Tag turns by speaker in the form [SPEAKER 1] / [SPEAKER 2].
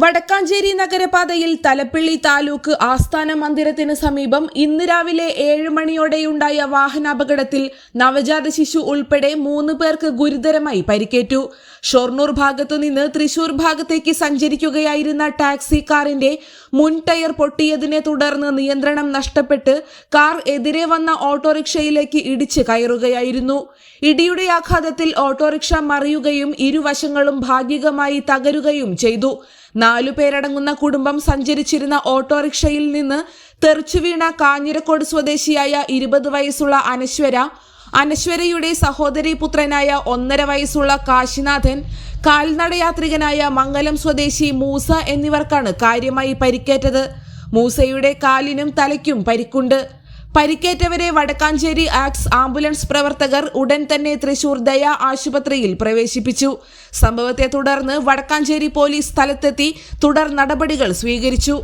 [SPEAKER 1] വടക്കാഞ്ചേരി നഗരപാതയിൽ തലപ്പിള്ളി താലൂക്ക് ആസ്ഥാന മന്ദിരത്തിന് സമീപം ഇന്ന് രാവിലെ ഏഴ് മണിയോടെയുണ്ടായ വാഹനാപകടത്തിൽ നവജാത ശിശു ഉൾപ്പെടെ മൂന്ന് പേർക്ക് ഗുരുതരമായി പരിക്കേറ്റു. ഷൊർണൂർ ഭാഗത്തുനിന്ന് തൃശൂർ ഭാഗത്തേക്ക് സഞ്ചരിക്കുകയായിരുന്ന ടാക്സി കാറിന്റെ മുൻ ടയർ പൊട്ടിയതിനെ തുടർന്ന് നിയന്ത്രണം നഷ്ടപ്പെട്ട് കാർ എതിരെ വന്ന ഓട്ടോറിക്ഷയിലേക്ക് ഇടിച്ച് കയറുകയായിരുന്നു. ഇടിയുടെ ആഘാതത്തിൽ ഓട്ടോറിക്ഷ മറിയുകയും ഇരുവശങ്ങളും ഭാഗികമായി തകരുകയും ചെയ്തു. നാലു പേരടങ്ങുന്ന കുടുംബം സഞ്ചരിച്ചിരുന്ന ഓട്ടോറിക്ഷയിൽ നിന്ന് തെറിച്ചു വീണ കാഞ്ഞിരക്കോട് സ്വദേശിയായ ഇരുപത് വയസ്സുള്ള അനശ്വര അനശ്വരയുടെ സഹോദരി പുത്രനായ ഒന്നര വയസ്സുള്ള കാശിനാഥൻ കാൽനടയാത്രികനായ മംഗലം സ്വദേശി മൂസ എന്നിവർക്കാണ് കാര്യമായി പരിക്കേറ്റത്. മൂസയുടെ കാലിനും തലയ്ക്കും പരിക്കുണ്ട്. പരിക്കേറ്റവരെ വടക്കാഞ്ചേരി ആക്സ് ആംബുലൻസ് പ്രവർത്തകർ ഉടൻ തന്നെ തൃശൂർ ദയ ആശുപത്രിയിൽ പ്രവേശിപ്പിച്ചു. സംഭവത്തെ തുടർന്ന് വടക്കാഞ്ചേരി പോലീസ് സ്ഥലത്തെത്തി തുടർ നടപടികൾ സ്വീകരിച്ചു.